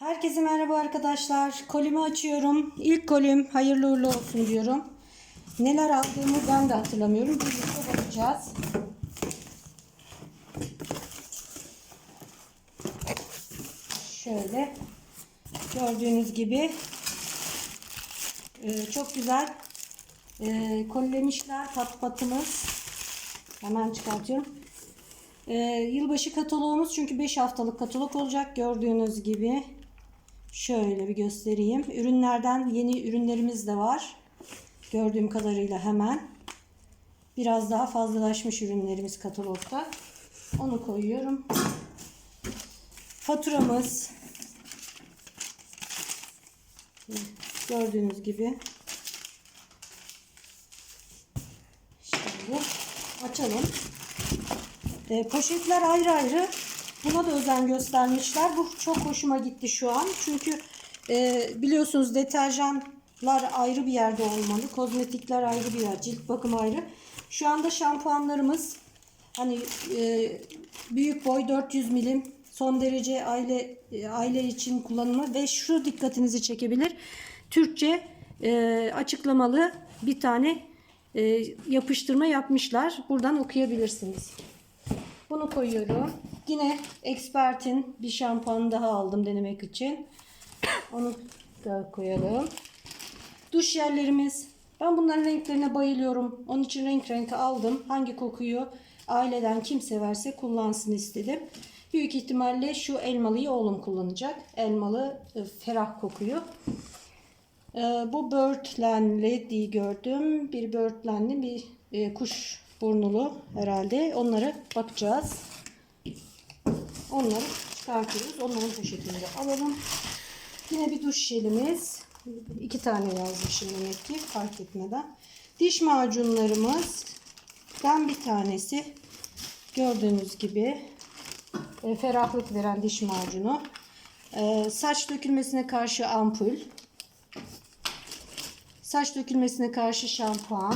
Herkese merhaba arkadaşlar. Kolimi açıyorum. İlk kolim hayırlı uğurlu olsun diyorum. Neler aldığımı ben de hatırlamıyorum. Birlikte bakacağız. Şöyle gördüğünüz gibi e, çok güzel e, kolilemişler pat patımız. Hemen çıkartıyorum. Ee, yılbaşı kataloğumuz çünkü 5 haftalık katalog olacak gördüğünüz gibi. Şöyle bir göstereyim. Ürünlerden yeni ürünlerimiz de var. Gördüğüm kadarıyla hemen. Biraz daha fazlalaşmış ürünlerimiz katalogda. Onu koyuyorum. Faturamız. Gördüğünüz gibi. Şimdi açalım. E, poşetler ayrı ayrı. Buna da özen göstermişler. Bu çok hoşuma gitti şu an. Çünkü e, biliyorsunuz deterjanlar ayrı bir yerde olmalı. Kozmetikler ayrı bir yer. Cilt bakım ayrı. Şu anda şampuanlarımız hani e, büyük boy 400 milim son derece aile e, aile için kullanımı ve şu dikkatinizi çekebilir. Türkçe e, açıklamalı bir tane e, yapıştırma yapmışlar. Buradan okuyabilirsiniz. Bunu koyuyorum. Yine Expert'in bir şampuanı daha aldım denemek için. Onu da koyalım. Duş jellerimiz. Ben bunların renklerine bayılıyorum. Onun için renk renk aldım. Hangi kokuyu aileden kim severse kullansın istedim. Büyük ihtimalle şu elmalıyı oğlum kullanacak. Elmalı e, ferah kokuyu. E, bu Birdland'li diye gördüm. Bir Birdland'li bir e, kuş burnulu herhalde. Onlara bakacağız. Onları çıkartıyoruz. Onların poşetini alalım. Yine bir duş jelimiz. İki tane yazmışım demek ki fark etmeden. Diş macunlarımız. Ben bir tanesi gördüğünüz gibi e, ferahlık veren diş macunu. E, saç dökülmesine karşı ampul. Saç dökülmesine karşı şampuan.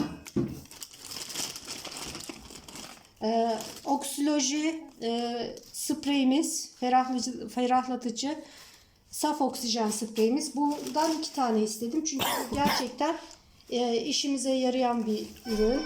Ee, oksiloji e, spreyimiz, ferahlatıcı, ferahlatıcı saf oksijen spreyimiz. Bundan iki tane istedim çünkü gerçekten e, işimize yarayan bir ürün.